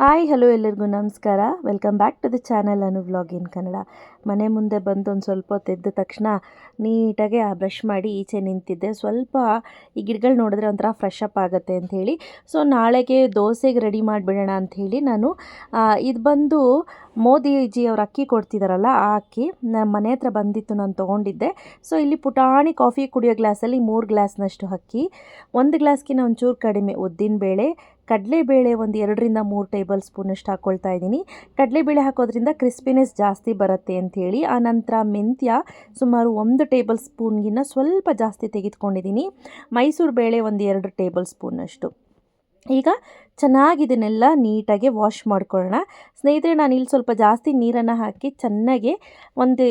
Hi, hello ಎಲ್ಲರಿಗೂ ನಮಸ್ಕಾರ. Welcome back to the channel Anu vlog in Kannada ಮನೆ ಮುಂದೆ ಬಂದು ಒಂದು ಸ್ವಲ್ಪ ಹೊತ್ತು ಎದ್ದ ತಕ್ಷಣ ನೀಟಾಗಿ ಆ ಬ್ರಷ್ ಮಾಡಿ ಈಚೆ ನಿಂತಿದ್ದೆ. ಸ್ವಲ್ಪ ಈ ಗಿಡಗಳು ನೋಡಿದ್ರೆ ಒಂಥರ ಫ್ರೆಶ್ ಅಪ್ ಆಗುತ್ತೆ ಅಂಥೇಳಿ ಸೊ ನಾಳೆಗೆ ದೋಸೆಗೆ ರೆಡಿ ಮಾಡಿಬಿಡೋಣ ಅಂಥೇಳಿ ನಾನು ಇದು ಬಂದು ಮೋದಿಜಿ ಅವರು ಅಕ್ಕಿ ಕೊಡ್ತಿದ್ದಾರಲ್ಲ ಆ ಅಕ್ಕಿ ನಮ್ಮ ಮನೆ ಹತ್ರ ಬಂದಿತ್ತು ನಾನು ತೊಗೊಂಡಿದ್ದೆ. ಸೊ ಇಲ್ಲಿ ಪುಟಾಣಿ ಕಾಫಿ ಕುಡಿಯೋ ಗ್ಲಾಸಲ್ಲಿ ಮೂರು ಗ್ಲಾಸ್ನಷ್ಟು ಅಕ್ಕಿ. ಒಂದು ಗ್ಲಾಸ್ಗಿನ ಒಂಚೂರು ಕಡಿಮೆ ಉದ್ದಿನಬೇಳೆ ಕಡಲೆಬೇಳೆ ಒಂದು ಎರಡರಿಂದ ಮೂರು ಟೇಬಲ್ ಸ್ಪೂನಷ್ಟು ಹಾಕ್ಕೊಳ್ತಾ ಇದ್ದೀನಿ. ಕಡಲೆಬೇಳೆ ಹಾಕೋದ್ರಿಂದ ಕ್ರಿಸ್ಪಿನೆಸ್ ಜಾಸ್ತಿ ಬರುತ್ತೆ ಅಂಥೇಳಿ ಆನಂತರ ಮೆಂತ್ಯ ಸುಮಾರು ಒಂದು ಟೇಬಲ್ ಸ್ಪೂನ್ಗಿನ್ನ ಸ್ವಲ್ಪ ಜಾಸ್ತಿ ತೆಗೆದುಕೊಂಡಿದ್ದೀನಿ. ಮೈಸೂರು ಬೇಳೆ ಒಂದು ಎರಡು ಟೇಬಲ್ ಸ್ಪೂನಷ್ಟು ಈಗ ಚೆನ್ನಾಗಿ ಇದನ್ನೆಲ್ಲ ನೀಟಾಗಿ ವಾಶ್ ಮಾಡ್ಕೊಳ್ಳೋಣ. ಸ್ನೇಹಿತರೆ, ನಾನು ಇಲ್ಲಿ ಸ್ವಲ್ಪ ಜಾಸ್ತಿ ನೀರನ್ನು ಹಾಕಿ ಚೆನ್ನಾಗಿ ಒಂದು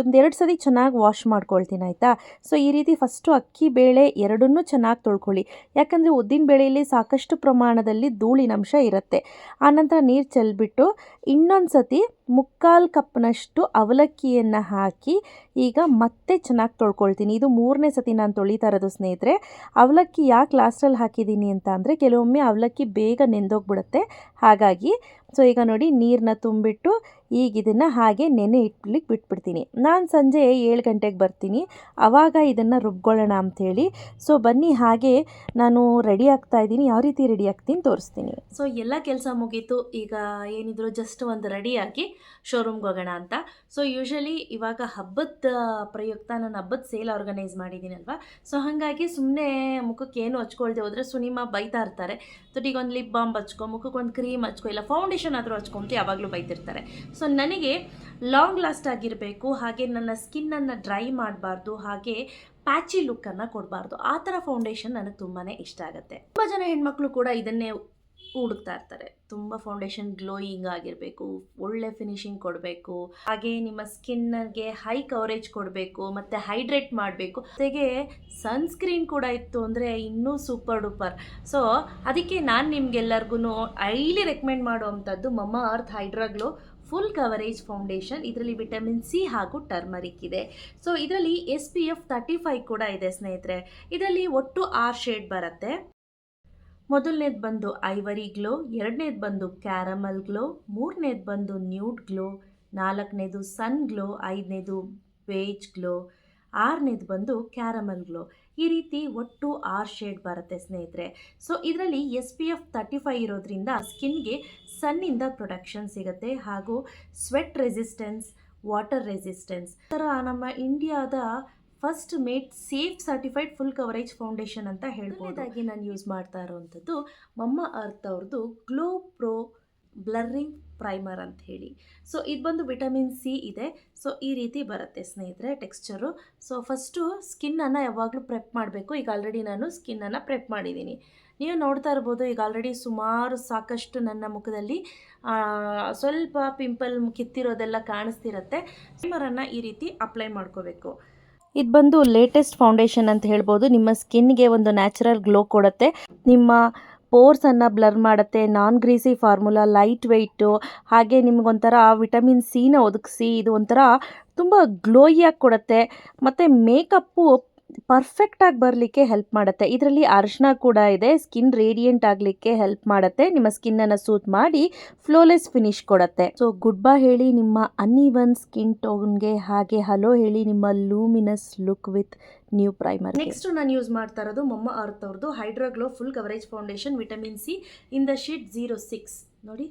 ಒಂದೆರಡು ಸತಿ ಚೆನ್ನಾಗಿ ವಾಶ್ ಮಾಡ್ಕೊಳ್ತೀನಿ, ಆಯಿತಾ? ಸೊ, ಈ ರೀತಿ ಫಸ್ಟು ಅಕ್ಕಿ, ಬೇಳೆ ಎರಡನ್ನೂ ಚೆನ್ನಾಗಿ ತೊಳ್ಕೊಳ್ಳಿ. ಯಾಕಂದರೆ ಉದ್ದಿನ ಬೇಳೆಯಲ್ಲಿ ಸಾಕಷ್ಟು ಪ್ರಮಾಣದಲ್ಲಿ ಧೂಳಿನಂಶ ಇರುತ್ತೆ. ಆನಂತರ ನೀರು ಚೆಲ್ಬಿಟ್ಟು ಇನ್ನೊಂದು ಸತಿ ಮುಕ್ಕಾಲು ಕಪ್ನಷ್ಟು ಅವಲಕ್ಕಿಯನ್ನು ಹಾಕಿ ಈಗ ಮತ್ತೆ ಚೆನ್ನಾಗಿ ತೊಳ್ಕೊಳ್ತೀನಿ. ಇದು ಮೂರನೇ ಸತಿ ನಾನು ತೊಳಿತಾ ಇರೋದು, ಸ್ನೇಹಿತರೆ. ಅವಲಕ್ಕಿ ಯಾಕೆ ಲಾಸ್ಟಲ್ಲಿ ಹಾಕಿದ್ದೀನಿ ಅಂತ ಅಂದರೆ ಕೆಲವೊಮ್ಮೆ ಅವಲಕ್ಕಿ ಬೇಗ ನೆಂದೋಗ್ಬಿಡುತ್ತೆ. ಹಾಗಾಗಿ ಸೊ, ಈಗ ನೋಡಿ ನೀರನ್ನ ತುಂಬಿಟ್ಟು ಈಗ ಇದನ್ನು ಹಾಗೆ ನೆನೆ ಇಟ್ಲಿಕ್ಕೆ ಬಿಟ್ಬಿಡ್ತೀನಿ. ನಾನು ಸಂಜೆ ಏಳು ಗಂಟೆಗೆ ಬರ್ತೀನಿ. ಆವಾಗ ಇದನ್ನು ರುಬ್ಕೊಳ್ಳೋಣ ಅಂಥೇಳಿ ಸೊ, ಬನ್ನಿ ಹಾಗೆ ನಾನು ರೆಡಿ ಆಗ್ತಾ ಇದ್ದೀನಿ. ಯಾವ ರೀತಿ ರೆಡಿ ಆಗ್ತೀನಿ ತೋರಿಸ್ತೀನಿ. ಸೊ, ಎಲ್ಲ ಕೆಲಸ ಮುಗೀತು. ಈಗ ಏನಿದ್ರು ಜಸ್ಟ್ ಒಂದು ರೆಡಿಯಾಗಿ ಶೋರೂಮ್ಗೆ ಹೋಗೋಣ ಅಂತ. ಸೊ, ಯೂಶಲಿ ಇವಾಗ ಹಬ್ಬದ ಪ್ರಯುಕ್ತ ನಾನು ಹಬ್ಬದ ಸೇಲ್ ಆರ್ಗನೈಸ್ ಮಾಡಿದ್ದೀನಲ್ವ ಸೊ, ಹಾಗಾಗಿ ಸುಮ್ಮನೆ ಮುಖಕ್ಕೆ ಏನು ಹಚ್ಕೊಳ್ದೆ ಹೋದರೆ ಸುನಿಮಾ ಬೈತಾ ಇರ್ತಾರೆ. ತುಟಿಗೆ ಒಂದು ಲಿಪ್ ಬಾಂಬ್ ಹಚ್ಕೊ ಮುಖಕ್ಕೆ ಒಂದು ಕ್ರೀಮ್ ಹಚ್ಕೊ, ಇಲ್ಲ ಫೌಂಡೇಶನ್ ಆದರೂ ಹಚ್ಕೊಂತ ಯಾವಾಗಲೂ ಬೈತಿರ್ತಾರೆ. ಸೊ ನನಗೆ ಲಾಂಗ್ ಲಾಸ್ಟ್ ಆಗಿರಬೇಕು, ಹಾಗೆ ನನ್ನ ಸ್ಕಿನ್ನನ್ನು ಡ್ರೈ ಮಾಡಬಾರ್ದು, ಹಾಗೆ ಪ್ಯಾಚಿ ಲುಕ್ಕನ್ನು ಕೊಡಬಾರ್ದು. ಆ ಥರ ಫೌಂಡೇಶನ್ ನನಗೆ ತುಂಬಾ ಇಷ್ಟ ಆಗುತ್ತೆ. ತುಂಬ ಜನ ಹೆಣ್ಮಕ್ಳು ಕೂಡ ಇದನ್ನೇ ಹುಡುಕ್ತಾ ಇರ್ತಾರೆ. ತುಂಬ ಫೌಂಡೇಶನ್ ಗ್ಲೋಯಿಂಗ್ ಆಗಿರಬೇಕು, ಒಳ್ಳೆ ಫಿನಿಶಿಂಗ್ ಕೊಡಬೇಕು. ಹಾಗೆ ನಿಮ್ಮ ಸ್ಕಿನ್ಗೆ ಹೈ ಕವರೇಜ್ ಕೊಡಬೇಕು, ಮತ್ತು ಹೈಡ್ರೇಟ್ ಮಾಡಬೇಕು. ಜೊತೆಗೆ ಸನ್ಸ್ಕ್ರೀನ್ ಕೂಡ ಇತ್ತು ಅಂದರೆ ಇನ್ನೂ ಸೂಪರ್ ಡೂಪರ್ ಸೊ ಅದಕ್ಕೆ ನಾನು ನಿಮ್ಗೆಲ್ಲರಿಗೂ ಹೈಲಿ ರೆಕಮೆಂಡ್ ಮಾಡುವಂಥದ್ದು Mamaearth Hydraglow full coverage foundation ಇದರಲ್ಲಿ ವಿಟಮಿನ್ ಸಿ ಹಾಗೂ ಟರ್ಮರಿಕ್ ಇದೆ. ಸೊ ಇದರಲ್ಲಿ S P F thirty five ಕೂಡ ಇದೆ ಸ್ನೇಹಿತರೆ. ಇದರಲ್ಲಿ ಒಟ್ಟು ಆರ್ ಶೇಡ್ ಬರುತ್ತೆ. ಮೊದಲನೇದು ಬಂದು ಐವರಿ ಗ್ಲೋ, ಎರಡನೇದು ಬಂದು ಕ್ಯಾರಮಲ್ ಗ್ಲೋ, ಮೂರನೇದು ಬಂದು ನ್ಯೂಡ್ ಗ್ಲೋ, ನಾಲ್ಕನೇದು ಸನ್ ಗ್ಲೋ, ಐದನೇದು ಬೇಜ್ ಗ್ಲೋ, ಆರನೇದು ಬಂದು ಕ್ಯಾರಮಲ್ ಗ್ಲೋ. ಈ ರೀತಿ ಒಟ್ಟು ಆರ್ ಶೇಡ್ ಬರುತ್ತೆ ಸ್ನೇಹಿತರೆ. ಸೊ ಇದರಲ್ಲಿ S P F thirty five ಇರೋದ್ರಿಂದ ಸ್ಕಿನ್ಗೆ ಸನ್ನಿಂದ ಪ್ರೊಟೆಕ್ಷನ್ ಸಿಗುತ್ತೆ ಹಾಗೂ ಸ್ವೆಟ್ ರೆಸಿಸ್ಟೆನ್ಸ್ ವಾಟರ್ ರೆಸಿಸ್ಟೆನ್ಸ್ ಥರ ನಮ್ಮ ಇಂಡಿಯಾದ first made safe certified full coverage foundation ಅಂತ ಹೇಳ್ಬೋದಾಗಿ ನಾನು ಯೂಸ್ ಮಾಡ್ತಾ ಇರೋವಂಥದ್ದು ಮಮ್ಮ ಅರ್ತ್ ಅವ್ರದ್ದು ಗ್ಲೋ ಪ್ರೋ ಬ್ಲರ್ರಿಂಗ್ ಪ್ರೈಮರ್ ಅಂತ ಹೇಳಿ. ಸೊ ಇದು ಬಂದು ವಿಟಮಿನ್ ಸಿ ಇದೆ. ಸೊ ಈ ರೀತಿ ಬರುತ್ತೆ ಸ್ನೇಹಿತರೆ ಟೆಕ್ಸ್ಚರು ಸೊ ಫಸ್ಟು ಸ್ಕಿನ್ನನ್ನು ಯಾವಾಗಲೂ ಪ್ರೆಪ್ ಮಾಡಬೇಕು. ಈಗ ಆಲ್ರೆಡಿ ನಾನು ಸ್ಕಿನ್ನನ್ನು ಪ್ರೆಪ್ ಮಾಡಿದ್ದೀನಿ. ನೀವು ನೋಡ್ತಾ ಇರ್ಬೋದು, ಈಗ ಆಲ್ರೆಡಿ ಸುಮಾರು ಸಾಕಷ್ಟು ನನ್ನ ಮುಖದಲ್ಲಿ ಸ್ವಲ್ಪ ಪಿಂಪಲ್ ಕಿತ್ತಿರೋದೆಲ್ಲ ಕಾಣಿಸ್ತಿರತ್ತೆ. ಪ್ರೈಮರನ್ನು ಈ ರೀತಿ ಅಪ್ಲೈ ಮಾಡ್ಕೋಬೇಕು. ಇದು ಬಂದು ಲೇಟೆಸ್ಟ್ ಫೌಂಡೇಶನ್ ಅಂತ ಹೇಳ್ಬೋದು. ನಿಮ್ಮ ಸ್ಕಿನ್ಗೆ ಒಂದು ನ್ಯಾಚುರಲ್ ಗ್ಲೋ ಕೊಡುತ್ತೆ. ನಿಮ್ಮ ಪೋರ್ಸನ್ನು ಬ್ಲರ್ ಮಾಡುತ್ತೆ. Non greasy formula light weight ಹಾಗೆ ನಿಮಗೊಂಥರ ವಿಟಮಿನ್ ಸಿನ ಒದಗಿಸಿ, ಇದು ಒಂಥರ ತುಂಬ ಗ್ಲೋಯಿಯಾಗಿ ಕೊಡುತ್ತೆ. ಮತ್ತು ಮೇಕಪ್ಪು ಪರ್ಫೆಕ್ಟಾಗಿ ಬರಲಿಕ್ಕೆ ಹೆಲ್ಪ್ ಮಾಡುತ್ತೆ. ಇದರಲ್ಲಿ ಅರಿಶಿನ ಕೂಡ ಇದೆ. ಸ್ಕಿನ್ ರೇಡಿಯಂಟ್ ಆಗಲಿಕ್ಕೆ ಹೆಲ್ಪ್ ಮಾಡುತ್ತೆ. ನಿಮ್ಮ ಸ್ಕಿನ್ನನ್ನು ಸೂತ್ ಮಾಡಿ ಫ್ಲೋಲೆಸ್ ಫಿನಿಶ್ ಕೊಡುತ್ತೆ. ಸೊ ಗುಡ್ ಬೈ ಹೇಳಿ ನಿಮ್ಮ ಅನ್ಇವನ್ ಸ್ಕಿನ್ ಟೋನ್ಗೆ ಹಾಗೆ ಹಲೋ ಹೇಳಿ ನಿಮ್ಮ luminous look with new primer next ನಾನು ಯೂಸ್ ಮಾಡ್ತಾ ಇರೋದು ಮೊಮ್ಮ ಅರ್ತ್ ಅವ್ರದ್ದು Hydroglow full coverage foundation vitamin C in the shade zero six ನೋಡಿ,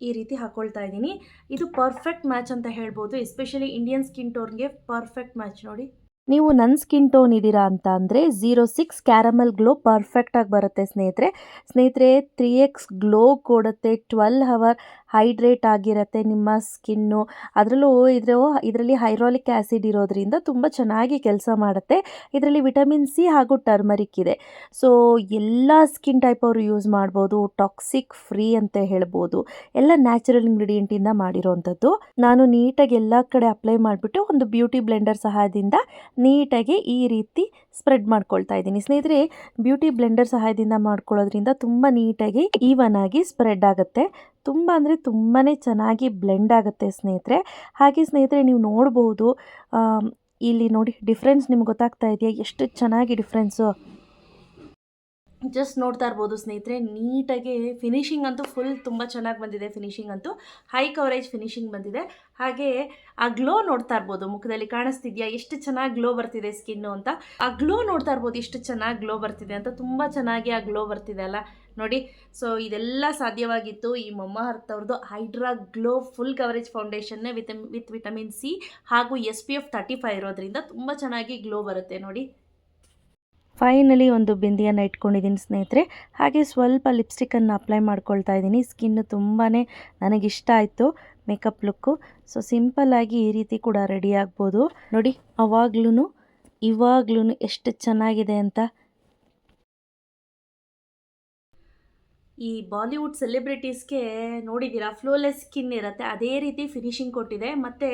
ಈ ರೀತಿ ಹಾಕೊಳ್ತಾ ಇದ್ದೀನಿ. ಇದು ಪರ್ಫೆಕ್ಟ್ ಮ್ಯಾಚ್ ಅಂತ ಹೇಳ್ಬೋದು. ಎಸ್ಪೆಷಲಿ ಇಂಡಿಯನ್ ಸ್ಕಿನ್ ಟೋನ್ಗೆ ಪರ್ಫೆಕ್ಟ್ ಮ್ಯಾಚ್ ನೋಡಿ. ನೀವು ನನ್ನ ಸ್ಕಿನ್ ಟೋನ್ ಇದ್ದೀರಾ ಅಂತ ಅಂದರೆ ಝೀರೋ ಸಿಕ್ಸ್ ಕ್ಯಾರಮಲ್ ಗ್ಲೋ ಪರ್ಫೆಕ್ಟಾಗಿ ಬರುತ್ತೆ ಸ್ನೇಹಿತರೆ. ಸ್ನೇಹಿತರೆ ತ್ರೀ ಎಕ್ಸ್ ಗ್ಲೋ ಕೊಡುತ್ತೆ ಟ್ವೆಲ್ ಹವರ್ ಹೈಡ್ರೇಟ್ ಆಗಿರುತ್ತೆ ನಿಮ್ಮ ಸ್ಕಿನ್ನು ಅದರಲ್ಲೂ ಇದ್ರ, ಇದರಲ್ಲಿ ಹೈರೋಲಿಕ್ ಆ್ಯಸಿಡ್ ಇರೋದ್ರಿಂದ ತುಂಬ ಚೆನ್ನಾಗಿ ಕೆಲಸ ಮಾಡುತ್ತೆ. ಇದರಲ್ಲಿ ವಿಟಮಿನ್ ಸಿ ಹಾಗೂ ಟರ್ಮರಿಕ್ ಇದೆ. ಸೊ ಎಲ್ಲ ಸ್ಕಿನ್ ಟೈಪ್ ಅವರು ಯೂಸ್ ಮಾಡ್ಬೋದು ಟಾಕ್ಸಿಕ್ ಫ್ರೀ ಅಂತ ಹೇಳ್ಬೋದು. ಎಲ್ಲ ನ್ಯಾಚುರಲ್ ಇಂಗ್ರೀಡಿಯೆಂಟಿಂದ ಮಾಡಿರೋವಂಥದ್ದು ನಾನು ನೀಟಾಗಿ ಎಲ್ಲ ಕಡೆ ಅಪ್ಲೈ ಮಾಡಿಬಿಟ್ಟು ಒಂದು ಬ್ಯೂಟಿ ಬ್ಲೆಂಡರ್ ಸಹಾಯದಿಂದ ನೀಟಾಗಿ ಈ ರೀತಿ ಸ್ಪ್ರೆಡ್ ಮಾಡ್ಕೊಳ್ತಾ ಇದ್ದೀನಿ. ಸ್ನೇಹಿತರೆ, ಬ್ಯೂಟಿ ಬ್ಲೆಂಡರ್ ಸಹಾಯದಿಂದ ಮಾಡ್ಕೊಳ್ಳೋದ್ರಿಂದ ತುಂಬ ನೀಟಾಗಿ ಈವನ್ ಆಗಿ ಸ್ಪ್ರೆಡ್ ಆಗುತ್ತೆ. ತುಂಬ ಅಂದರೆ ತುಂಬಾ ಚೆನ್ನಾಗಿ ಬ್ಲೆಂಡ್ ಆಗುತ್ತೆ ಸ್ನೇಹಿತರೆ. ಹಾಗೆ ಸ್ನೇಹಿತರೆ, ನೀವು ನೋಡ್ಬೋದು ಇಲ್ಲಿ ನೋಡಿ ಡಿಫ್ರೆನ್ಸ್ ನಿಮ್ಗೆ ಗೊತ್ತಾಗ್ತಾ ಇದೆಯಾ? ಎಷ್ಟು ಚೆನ್ನಾಗಿ ಡಿಫ್ರೆನ್ಸು ಜಸ್ಟ್ ನೋಡ್ತಾ ಇರ್ಬೋದು ಸ್ನೇಹಿತರೆ, ನೀಟಾಗಿ ಫಿನಿಶಿಂಗ್ ಅಂತೂ ಫುಲ್ ತುಂಬ ಚೆನ್ನಾಗಿ ಬಂದಿದೆ ಫಿನಿಶಿಂಗ್ ಅಂತೂ. ಹೈ ಕವರೇಜ್ ಫಿನಿಶಿಂಗ್ ಬಂದಿದೆ. ಹಾಗೆ ಆ ಗ್ಲೋ ನೋಡ್ತಾ ಇರ್ಬೋದು, ಮುಖದಲ್ಲಿ ಕಾಣಿಸ್ತಿದ್ಯಾ, ಎಷ್ಟು ಚೆನ್ನಾಗಿ ಗ್ಲೋ ಬರ್ತಿದೆ ಸ್ಕಿನ್ನು ಅಂತ. ಆ ಗ್ಲೋ ನೋಡ್ತಾ ಇರ್ಬೋದು, ಎಷ್ಟು ಚೆನ್ನಾಗಿ ಗ್ಲೋ ಬರ್ತಿದೆ ಅಂತ ತುಂಬ ಚೆನ್ನಾಗಿ ಆ ಗ್ಲೋ ಬರ್ತಿದೆ ಅಲ್ಲ. ನೋಡಿ ಸೊ ಇದೆಲ್ಲ ಸಾಧ್ಯವಾಗಿತ್ತು. ಈ ಮೊಮ್ಮ ಹರ್ತವ್ರದ್ದು ಹೈಡ್ರಾ ಗ್ಲೋ ಫುಲ್ ಕವರೇಜ್ ಫೌಂಡೇಶನ್ನೇ ವಿತ್ ವಿತ್ ವಿಟಮಿನ್ ಸಿ ಹಾಗೂ S P F thirty five ಇರೋದ್ರಿಂದ ತುಂಬ ಚೆನ್ನಾಗಿ ಗ್ಲೋ ಬರುತ್ತೆ ನೋಡಿ. ಫೈನಲಿ ಒಂದು ಬಿಂದಿಯನ್ನು ಇಟ್ಕೊಂಡಿದ್ದೀನಿ ಸ್ನೇಹಿತರೆ. ಹಾಗೆ ಸ್ವಲ್ಪ ಲಿಪ್ಸ್ಟಿಕ್ಕನ್ನು ಅಪ್ಲೈ ಮಾಡ್ಕೊಳ್ತಾ ಇದ್ದೀನಿ. ಸ್ಕಿನ್ನು ತುಂಬಾ ನನಗಿಷ್ಟ ಆಯಿತು ಮೇಕಪ್ ಲುಕ್ಕು. ಸೊ ಸಿಂಪಲ್ಲಾಗಿ ಈ ರೀತಿ ಕೂಡ ರೆಡಿ ಆಗ್ಬೋದು. ನೋಡಿ ಅವಾಗ್ಲೂ ಇವಾಗ್ಲೂ ಎಷ್ಟು ಚೆನ್ನಾಗಿದೆ ಅಂತ. ಈ ಬಾಲಿವುಡ್ ಸೆಲೆಬ್ರಿಟೀಸ್ಗೆ ನೋಡಿದ್ದೀರಾ? ಫ್ಲೋಲೆಸ್ ಸ್ಕಿನ್ ಇರುತ್ತೆ. ಅದೇ ರೀತಿ ಫಿನಿಶಿಂಗ್ ಕೊಟ್ಟಿದೆ. ಮತ್ತು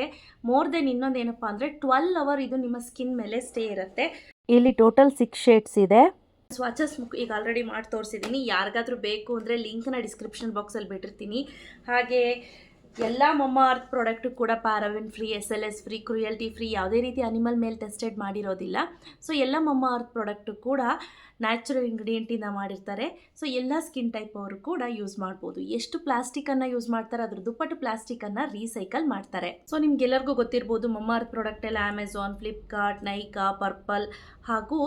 ಮೋರ್ ದೆನ್ ಇನ್ನೊಂದು ಏನಪ್ಪ ಅಂದರೆ ಟ್ವೆಲ್ ಅವರ್ ಇದು ನಿಮ್ಮ ಸ್ಕಿನ್ ಮೇಲೆ ಸ್ಟೇ ಇರುತ್ತೆ. ಇಲ್ಲಿ ಟೋಟಲ್ ಸಿಕ್ಸ್ ಶೇಡ್ಸ್ ಇದೆ. ಸ್ವಾಚಸ್ ಮುಖ ಈಗ ಆಲ್ರೆಡಿ ಮಾಡಿ ತೋರಿಸಿದ್ದೀನಿ ಯಾರಿಗಾದ್ರೂ ಬೇಕು ಅಂದರೆ ಲಿಂಕ್ನ ಡಿಸ್ಕ್ರಿಪ್ಷನ್ ಬಾಕ್ಸಲ್ಲಿ ಬಿಟ್ಟಿರ್ತೀನಿ. ಹಾಗೆ ಎಲ್ಲ ಮೊಮ್ಮ ಅರ್ತ್ ಪ್ರಾಡಕ್ಟು ಕೂಡ paraben free S L S free cruelty free ಯಾವುದೇ ರೀತಿ ಅನಿಮಲ್ ಮೇಲೆ ಟೆಸ್ಟೆಡ್ ಮಾಡಿರೋದಿಲ್ಲ. ಸೊ ಎಲ್ಲ ಮೊಮ್ಮ ಅರ್ತ್ ಪ್ರಾಡಕ್ಟು ಕೂಡ ನ್ಯಾಚುರಲ್ ಇಂಗ್ರೀಡಿಯೆಂಟಿಂದ ಮಾಡಿರ್ತಾರೆ. ಸೊ ಎಲ್ಲ ಸ್ಕಿನ್ ಟೈಪ್ ಅವರು ಕೂಡ ಯೂಸ್ ಮಾಡ್ಬೋದು. ಎಷ್ಟು ಪ್ಲಾಸ್ಟಿಕನ್ನು ಯೂಸ್ ಮಾಡ್ತಾರೆ, ಅದ್ರ ದುಪ್ಪಟ್ಟು ಪ್ಲಾಸ್ಟಿಕನ್ನು ರೀಸೈಕಲ್ ಮಾಡ್ತಾರೆ. ಸೊ ನಿಮ್ಗೆಲ್ಲರಿಗೂ ಗೊತ್ತಿರ್ಬೋದು ಮಮ್ಮಾರ್ ಪ್ರಾಡಕ್ಟ್ ಎಲ್ಲ ಅಮೆಝಾನ್ ಫ್ಲಿಪ್ಕಾರ್ಟ್ ನೈಕಾ ಪರ್ಪಲ್ ಹಾಗೂ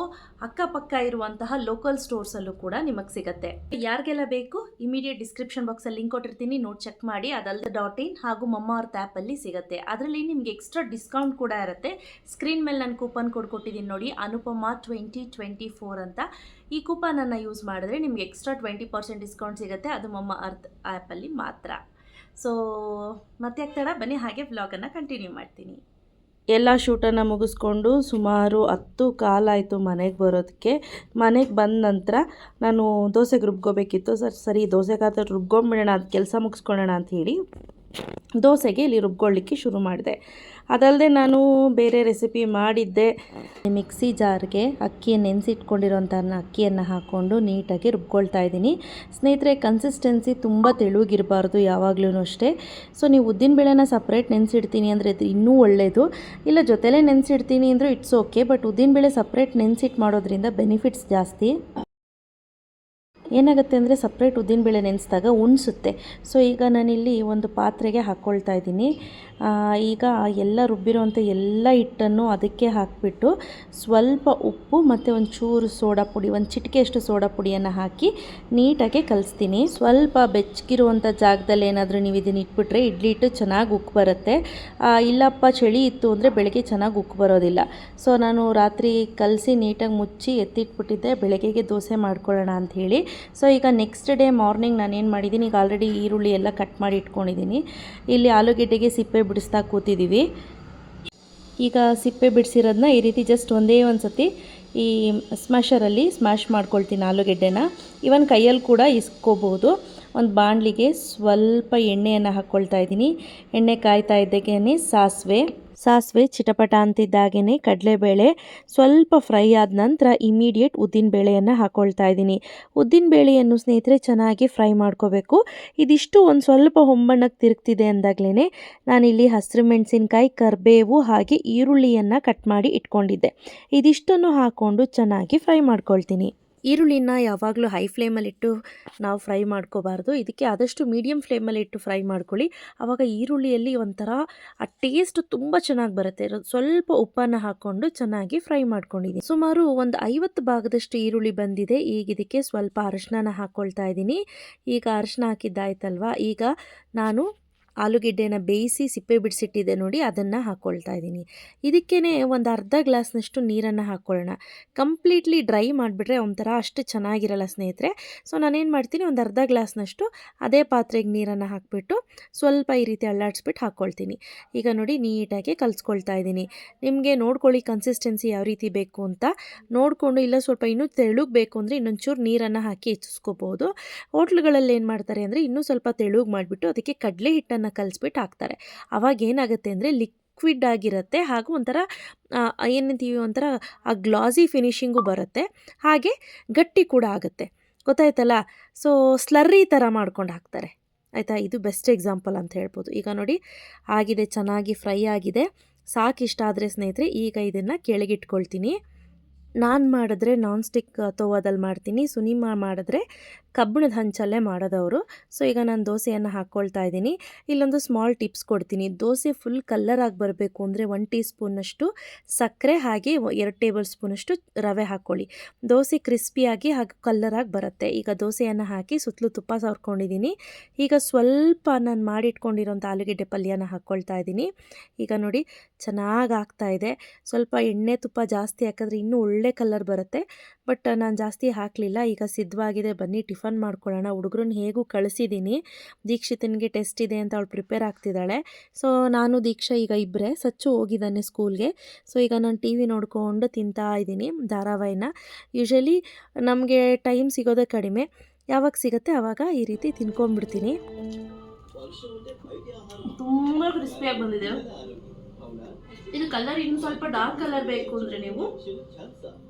ಅಕ್ಕಪಕ್ಕ ಇರುವಂತಹ ಲೋಕಲ್ ಸ್ಟೋರ್ಸಲ್ಲೂ ಕೂಡ ನಿಮಗೆ ಸಿಗುತ್ತೆ. ಯಾರಿಗೆಲ್ಲ ಬೇಕು ಇಮಿಡಿಯೇಟ್ ಡಿಸ್ಕ್ರಿಪ್ಷನ್ ಬಾಕ್ಸಲ್ಲಿ ಲಿಂಕ್ ಕೊಟ್ಟಿರ್ತೀನಿ. ನೋಟ್ ಚೆಕ್ ಮಾಡಿ ಅದಲ್ಲದೆ ಡಾಟ್ ಇನ್ ಹಾಗೂ ಮಮ್ಮಾರ್ತ್ ಆ್ಯಪಲ್ಲಿ ಸಿಗುತ್ತೆ. ಅದರಲ್ಲಿ ನಿಮಗೆ ಎಕ್ಸ್ಟ್ರಾ ಡಿಸ್ಕೌಂಟ್ ಕೂಡ ಇರುತ್ತೆ. ಸ್ಕ್ರೀನ್ ಮೇಲೆ ನಾನು ಕೂಪನ್ ಕೊಡ್ಕೊಟ್ಟಿದ್ದೀನಿ ನೋಡಿ, ಅನುಪಮಾ ಟ್ವೆಂಟಿ ಟ್ವೆಂಟಿ ಫೋರ್ ಅಂತ. ಈ ಕೂಪನನ್ನು ಯೂಸ್ ಮಾಡಿದ್ರೆ ನಿಮಗೆ ಎಕ್ಸ್ಟ್ರಾ ಟ್ವೆಂಟಿ ಪರ್ಸೆಂಟ್ ಡಿಸ್ಕೌಂಟ್ ಸಿಗುತ್ತೆ. ಅದು ಮೊಮ್ಮ ಅರ್ತ್ ಆ್ಯಪಲ್ಲಿ ಮಾತ್ರ. ಸೊ ಮತ್ತೆ ಆಗ್ತಾಡ ಬನ್ನಿ, ಹಾಗೆ ವ್ಲಾಗನ್ನು ಕಂಟಿನ್ಯೂ ಮಾಡ್ತೀನಿ. ಎಲ್ಲ ಶೂಟನ್ನು ಮುಗಿಸ್ಕೊಂಡು ಸುಮಾರು ಹತ್ತು ಕಾಲಾಯಿತು ಮನೆಗೆ ಬರೋದಕ್ಕೆ ಮನೆಗೆ ಬಂದ ನಂತರ ನಾನು ದೋಸೆಗೆ ರುಬ್ಕೋಬೇಕಿತ್ತು ಸರ್, ಸರಿ ದೋಸೆಗಾದ್ರೆ ರುಬ್ಕೊಂಬಿಡೋಣ ಅದು ಕೆಲಸ ಮುಗಿಸ್ಕೊಳ್ಳೋಣ ಅಂತ ಹೇಳಿ ದೋಸೆಗೆ ಇಲ್ಲಿ ರುಬ್ಕೊಳ್ಳಿಕ್ಕೆ ಶುರು ಮಾಡಿದೆ. ಅದಲ್ಲದೆ ನಾನು ಬೇರೆ ರೆಸಿಪಿ ಮಾಡಿದ್ದೆ. ಮಿಕ್ಸಿ ಜಾರ್ಗೆ ಅಕ್ಕಿ ನೆನೆಸಿಟ್ಕೊಂಡಿರೋಂಥ ಅಕ್ಕಿಯನ್ನು ಹಾಕ್ಕೊಂಡು ನೀಟಾಗಿ ರುಬ್ಕೊಳ್ತಾ ಇದ್ದೀನಿ. ಸ್ನೇಹಿತರೆ ಕನ್ಸಿಸ್ಟೆನ್ಸಿ ತುಂಬ ತೆಳುಗಿರಬಾರ್ದು ಯಾವಾಗಲೂ ಅಷ್ಟೇ. ಸೊ ನೀವು ಉದ್ದಿನಬೇಳೆನ ಸಪ್ರೇಟ್ ನೆನೆಸಿಡ್ತೀನಿ ಅಂದರೆ ಅದು ಇನ್ನೂ ಒಳ್ಳೆಯದು ಇಲ್ಲ, ಜೊತೆಲೇ ನೆನೆಸಿಡ್ತೀನಿ ಅಂದರೂ ಇಟ್ಸ್ ಓಕೆ ಬಟ್ ಉದ್ದಿನಬೇಳೆ ಸಪ್ರೇಟ್ ನೆನೆಸಿಟ್ಟು ಮಾಡೋದ್ರಿಂದ ಬೆನಿಫಿಟ್ಸ್ ಜಾಸ್ತಿ. ಏನಾಗುತ್ತೆ ಅಂದರೆ ಸಪ್ರೇಟ್ ಉದ್ದಿನಬೇಳೆ ನೆನೆಸಿದಾಗ ಉಣಿಸುತ್ತೆ. ಸೊ ಈಗ ನಾನಿಲ್ಲಿ ಒಂದು ಪಾತ್ರೆಗೆ ಹಾಕ್ಕೊಳ್ತಾ ಇದ್ದೀನಿ. ಈಗ ಎಲ್ಲ ರುಬ್ಬಿರೋವಂಥ ಎಲ್ಲ ಹಿಟ್ಟನ್ನು ಅದಕ್ಕೆ ಹಾಕಿಬಿಟ್ಟು ಸ್ವಲ್ಪ ಉಪ್ಪು ಮತ್ತು ಒಂದು ಚೂರು ಸೋಡಾ ಪುಡಿ, ಒಂದು ಚಿಟಿಕೆಯಷ್ಟು ಸೋಡಾ ಪುಡಿಯನ್ನು ಹಾಕಿ ನೀಟಾಗಿ ಕಲಿಸ್ತೀನಿ. ಸ್ವಲ್ಪ ಬೆಚ್ಚಗಿರುವಂಥ ಜಾಗದಲ್ಲಿ ಏನಾದರೂ ನೀವು ಇದನ್ನು ಇಟ್ಬಿಟ್ರೆ ಇಡ್ಲಿ ಹಿಟ್ಟು ಚೆನ್ನಾಗಿ ಉಕ್ಕು ಬರುತ್ತೆ. ಇಲ್ಲಪ್ಪ ಚಳಿ ಇತ್ತು ಅಂದರೆ ಬೆಳಗ್ಗೆ ಚೆನ್ನಾಗಿ ಉಕ್ಕು ಬರೋದಿಲ್ಲ. ಸೊ ನಾನು ರಾತ್ರಿ ಕಲಸಿ ನೀಟಾಗಿ ಮುಚ್ಚಿ ಎತ್ತಿಟ್ಬಿಟ್ಟಿದ್ದೆ. ಬೆಳಗ್ಗೆಗೆ ದೋಸೆ ಮಾಡ್ಕೊಳ್ಳೋಣ ಅಂಥೇಳಿ ಸೊ ಈಗ ನೆಕ್ಸ್ಟ್ ಡೇ ಮಾರ್ನಿಂಗ್ ನಾನು ಏನು ಮಾಡಿದ್ದೀನಿ ಈಗ ಆಲ್ರೆಡಿ ಈರುಳ್ಳಿ ಎಲ್ಲ ಕಟ್ ಮಾಡಿ ಇಟ್ಕೊಂಡಿದ್ದೀನಿ ಇಲ್ಲಿ ಆಲೂಗೆಡ್ಡೆಗೆ ಸಿಪ್ಪೆ ಬಿಡಿಸ್ತಾ ಕೂತಿದ್ದೀವಿ ಈಗ ಸಿಪ್ಪೆ ಬಿಡಿಸಿರೋದನ್ನ ಈ ರೀತಿ ಜಸ್ಟ್ ಒಂದೇ ಒಂದು ಸತಿ ಈ ಸ್ಮ್ಯಾಷರಲ್ಲಿ ಸ್ಮ್ಯಾಶ್ ಮಾಡ್ಕೊಳ್ತೀನಿ ಆಲೂಗೆಡ್ಡೆನ. ಇವನ್ ಕೈಯಲ್ಲಿ ಕೂಡ ಇಸ್ಕೋಬೋದು. ಒಂದು ಬಾಣಲಿಗೆ ಸ್ವಲ್ಪ ಎಣ್ಣೆಯನ್ನು ಹಾಕ್ಕೊಳ್ತಾ ಇದ್ದೀನಿ. ಎಣ್ಣೆ ಕಾಯ್ತಾ ಇದ್ದಾಗೇ ಸಾಸಿವೆ. ಸಾಸಿವೆ ಚಿಟಪಟ ಅಂತಿದ್ದಾಗೇ ಕಡಲೆಬೇಳೆ ಸ್ವಲ್ಪ ಫ್ರೈ ಆದ ನಂತರ ಇಮಿಡಿಯೇಟ್ ಉದ್ದಿನಬೇಳೆಯನ್ನು ಹಾಕ್ಕೊಳ್ತಾ ಇದ್ದೀನಿ. ಉದ್ದಿನಬೇಳೆಯನ್ನು ಸ್ನೇಹಿತರೆ ಚೆನ್ನಾಗಿ ಫ್ರೈ ಮಾಡ್ಕೋಬೇಕು. ಇದಿಷ್ಟು ಒಂದು ಸ್ವಲ್ಪ ಹೊಂಬಣ್ಣಕ್ಕೆ ತಿರುಗ್ತಿದೆ ಅಂದಾಗಲೇ ನಾನಿಲ್ಲಿ ಹಸಿರು ಮೆಣಸಿನ್ಕಾಯಿ, ಕರಿಬೇವು ಹಾಗೆ ಈರುಳ್ಳಿಯನ್ನು ಕಟ್ ಮಾಡಿ ಇಟ್ಕೊಂಡಿದ್ದೆ. ಇದಿಷ್ಟನ್ನು ಹಾಕ್ಕೊಂಡು ಚೆನ್ನಾಗಿ ಫ್ರೈ ಮಾಡ್ಕೊಳ್ತೀನಿ. ಈರುಳ್ಳಿನ ಯಾವಾಗಲೂ ಹೈ ಫ್ಲೇಮಲ್ಲಿಟ್ಟು ನಾವು ಫ್ರೈ ಮಾಡ್ಕೋಬಾರ್ದು. ಇದಕ್ಕೆ ಆದಷ್ಟು ಮೀಡಿಯಮ್ ಫ್ಲೇಮಲ್ಲಿಟ್ಟು ಫ್ರೈ ಮಾಡ್ಕೊಳ್ಳಿ. ಆವಾಗ ಈರುಳ್ಳಿಯಲ್ಲಿ ಒಂಥರ ಆ ಟೇಸ್ಟ್ ತುಂಬ ಚೆನ್ನಾಗಿ ಬರುತ್ತೆ. ಸ್ವಲ್ಪ ಉಪ್ಪನ್ನು ಹಾಕ್ಕೊಂಡು ಚೆನ್ನಾಗಿ ಫ್ರೈ ಮಾಡ್ಕೊಂಡಿದ್ದೀನಿ. ಸುಮಾರು ಒಂದು ಐವತ್ತು ಭಾಗದಷ್ಟು ಈರುಳ್ಳಿ ಬಂದಿದೆ. ಈಗ ಇದಕ್ಕೆ ಸ್ವಲ್ಪ ಅರಶಿನ ಹಾಕ್ಕೊಳ್ತಾ ಇದ್ದೀನಿ. ಈಗ ಅರಶಿನ ಹಾಕಿದ್ದಾಯ್ತಲ್ವ? ಈಗ ನಾನು ಆಲೂಗೆಡ್ಡೆನ ಬೇಯಿಸಿ ಸಿಪ್ಪೆ ಬಿಡಿಸಿಟ್ಟಿದೆ ನೋಡಿ ಅದನ್ನು ಹಾಕ್ಕೊಳ್ತಾ ಇದ್ದೀನಿ. ಇದಕ್ಕೇ ಒಂದು ಅರ್ಧ ಗ್ಲಾಸ್ನಷ್ಟು ನೀರನ್ನು ಹಾಕ್ಕೊಳ್ಳೋಣ. ಕಂಪ್ಲೀಟ್ಲಿ ಡ್ರೈ ಮಾಡಿಬಿಟ್ರೆ ಒಂಥರ ಅಷ್ಟು ಚೆನ್ನಾಗಿರಲ್ಲ ಸ್ನೇಹಿತರೆ. ಸೊ, ನಾನೇನು ಮಾಡ್ತೀನಿ ಒಂದು ಅರ್ಧ ಗ್ಲಾಸ್ನಷ್ಟು ಅದೇ ಪಾತ್ರೆಗೆ ನೀರನ್ನು ಹಾಕಿಬಿಟ್ಟು ಸ್ವಲ್ಪ ಈ ರೀತಿ ಅಳ್ಳಾಡಿಸ್ಬಿಟ್ಟು ಹಾಕ್ಕೊಳ್ತೀನಿ. ಈಗ ನೋಡಿ ನೀಟಾಗಿ ಕಲಿಸ್ಕೊಳ್ತಾ ಇದ್ದೀನಿ. ನಿಮಗೆ ನೋಡ್ಕೊಳ್ಳಿ ಕನ್ಸಿಸ್ಟೆನ್ಸಿ ಯಾವ ರೀತಿ ಬೇಕು ಅಂತ. ನೋಡಿಕೊಂಡು ಇಲ್ಲ ಸ್ವಲ್ಪ ಇನ್ನೂ ತೆಳುಗ್ ಬೇಕು ಅಂದರೆ ಇನ್ನೊಂಚೂರು ನೀರನ್ನು ಹಾಕಿ ಹೆಚ್ಚಿಸ್ಕೋಬೋದು. ಹೋಟ್ಲುಗಳಲ್ಲಿ ಏನು ಮಾಡ್ತಾರೆ ಅಂದರೆ ಇನ್ನೂ ಸ್ವಲ್ಪ ತೆಳುಗ್ ಮಾಡಿಬಿಟ್ಟು ಅದಕ್ಕೆ ಕಡಲೆ ಹಿಟ್ಟನ್ನು ಕಲಿಸ್ಬಿಟ್ಟು ಹಾಕ್ತಾರೆ. ಅವಾಗ ಏನಾಗುತ್ತೆ ಅಂದರೆ ಲಿಕ್ವಿಡ್ ಆಗಿರುತ್ತೆ ಹಾಗೂ ಒಂಥರ ಏನಂತೀವಿ ಒಂಥರ, ಆ ಗ್ಲಾಸಿ ಫಿನಿಷಿಂಗು ಬರುತ್ತೆ. ಹಾಗೆ ಗಟ್ಟಿ ಕೂಡ ಆಗುತ್ತೆ. ಗೊತ್ತಾಯ್ತಲ್ಲ? ಸೊ ಸ್ಲರ್ರಿ ಥರ ಮಾಡ್ಕೊಂಡು ಹಾಕ್ತಾರೆ. ಆಯಿತಾ? ಇದು ಬೆಸ್ಟ್ ಎಕ್ಸಾಂಪಲ್ ಅಂತ ಹೇಳ್ಬೋದು. ಈಗ ನೋಡಿ, ಆಗಿದೆ, ಚೆನ್ನಾಗಿ ಫ್ರೈ ಆಗಿದೆ. ಸಾಕಿಷ್ಟ ಆದರೆ ಸ್ನೇಹಿತರೆ, ಈಗ ಇದನ್ನು ಕೆಳಗಿಟ್ಕೊಳ್ತೀನಿ. ನಾನು ಮಾಡಿದ್ರೆ ನಾನ್ ಸ್ಟಿಕ್ ತೋವಾದಲ್ಲಿ ಮಾಡ್ತೀನಿ, ಸುನಿಮಾ ಮಾಡಿದ್ರೆ ಕಬ್ಬಿಣದ ಹಂಚಲ್ಲೇ ಮಾಡೋದವರು. ಸೊ ಈಗ ನಾನು ದೋಸೆಯನ್ನು ಹಾಕ್ಕೊಳ್ತಾ ಇದ್ದೀನಿ. ಇಲ್ಲೊಂದು ಸ್ಮಾಲ್ ಟಿಪ್ಸ್ ಕೊಡ್ತೀನಿ. ದೋಸೆ ಫುಲ್ ಕಲ್ಲರಾಗಿ ಬರಬೇಕು ಅಂದರೆ ಒನ್ ಟೀ ಸ್ಪೂನಷ್ಟು ಸಕ್ಕರೆ ಹಾಗೆ ಎರಡು ಟೇಬಲ್ ಸ್ಪೂನಷ್ಟು ರವೆ ಹಾಕ್ಕೊಳ್ಳಿ ದೋಸೆ ಕ್ರಿಸ್ಪಿಯಾಗಿ ಹಾಗೆ ಕಲ್ಲರಾಗಿ ಬರುತ್ತೆ. ಈಗ ದೋಸೆಯನ್ನು ಹಾಕಿ ಸುತ್ತಲೂ ತುಪ್ಪ ಸವರ್ಕೊಂಡಿದ್ದೀನಿ ಈಗ ಸ್ವಲ್ಪ ನಾನು ಮಾಡಿಟ್ಕೊಂಡಿರೋಂಥ ಆಲೂಗೆಡ್ಡೆ ಪಲ್ಯನ ಹಾಕ್ಕೊಳ್ತಾ ಇದ್ದೀನಿ. ಈಗ ನೋಡಿ, ಚೆನ್ನಾಗಿ ಆಗ್ತಾ ಇದೆ. ಸ್ವಲ್ಪ ಎಣ್ಣೆ ತುಪ್ಪ ಜಾಸ್ತಿ ಹಾಕಿದ್ರೆ ಇನ್ನೂ ಒಳ್ಳೆ ಕಲರ್ ಬರುತ್ತೆ. ಬಟ್ ನಾನು ಜಾಸ್ತಿ ಹಾಕಲಿಲ್ಲ. ಈಗ ಸಿದ್ಧವಾಗಿದೆ. ಬನ್ನಿ, ಟಿಫನ್ ಮಾಡ್ಕೊಳ್ಳೋಣ. ಹುಡುಗರನ್ನ ಹೇಗೂ ಕಳಿಸಿದ್ದೀನಿ ದೀಕ್ಷಿತನಿಗೆ ಟೆಸ್ಟ್ ಇದೆ ಅಂತ ಅವಳು ಪ್ರಿಪೇರ್ ಆಗ್ತಿದ್ದಾಳೆ. ಸೊ ನಾನು, ದೀಕ್ಷಾ, ಈಗ ಇಬ್ಬರೇ ಸಚ್ಚು ಹೋಗಿದ್ದಾನೆ ಸ್ಕೂಲ್ಗೆ. ಸೊ ಈಗ ನಾನು ಟಿ ವಿ ನೋಡ್ಕೊಂಡು ತಿಂತಾ ಇದ್ದೀನಿ ಧಾರಾವಾಹಿನ. ಯೂಶಲಿ ನಮಗೆ ಟೈಮ್ ಸಿಗೋದೇ ಕಡಿಮೆ. ಯಾವಾಗ ಸಿಗುತ್ತೆ ಆವಾಗ ಈ ರೀತಿ ತಿನ್ಕೊಂಡ್ಬಿಡ್ತೀನಿ. ತುಂಬ ಕ್ರಿಸ್ಪಿಯಾಗಿ ಬಂದಿದೆ. ಇದು ಕಲರ್ ಇನ್ನು ಸ್ವಲ್ಪ ಡಾರ್ಕ್ ಕಲರ್ ಬೇಕು ಅಂದರೆ ನೀವು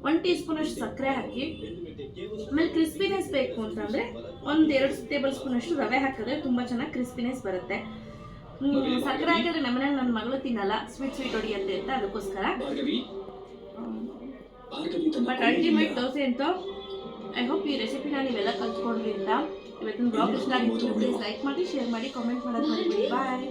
ಒನ್ ಟೀ ಸ್ಪೂನ್ ಅಷ್ಟು ಸಕ್ಕರೆ ಹಾಕಿ ಆಮೇಲೆ ಕ್ರಿಸ್ಪಿನೆಸ್ ಬೇಕು ಅಂತಂದರೆ ಒಂದು ಎರಡು ಟೇಬಲ್ ಸ್ಪೂನ್ ಅಷ್ಟು ರವೆ ಹಾಕಿದ್ರೆ ತುಂಬ ಚೆನ್ನಾಗಿ ಕ್ರಿಸ್ಪಿನೆಸ್ ಬರುತ್ತೆ. ಸಕ್ಕರೆ ಹಾಕಿದ್ರೆ ನಮ್ಮನೆ ನನ್ನ ಮಗಳು ತಿನ್ನಲ್ಲ ಸ್ವೀಟ್ ಸ್ವೀಟ್ ಹೊಡಿಯತ್ತೆ ಅಂತ ಅದಕ್ಕೋಸ್ಕರ. ಬಟ್ ಅಲ್ಟಿಮೇಟ್ ದೋಸೆ ಅಂತ ಐ ಹೋಪ್ ಈ ರೆಸಿಪಿನ ನೀವೆಲ್ಲ ಕಲ್ತ್ಕೊಂಡ್ರಿ ಅಂತ. ಇವತ್ತಿನ ಬ್ಲಾಗ್ ಇಷ್ಟ ಆಗಿತ್ತು ಪ್ಲೀಸ್ ಲೈಕ್ ಮಾಡಿ ಶೇರ್ ಮಾಡಿ ಕಾಮೆಂಟ್ ಮಾಡೋದು ಬಾಯ್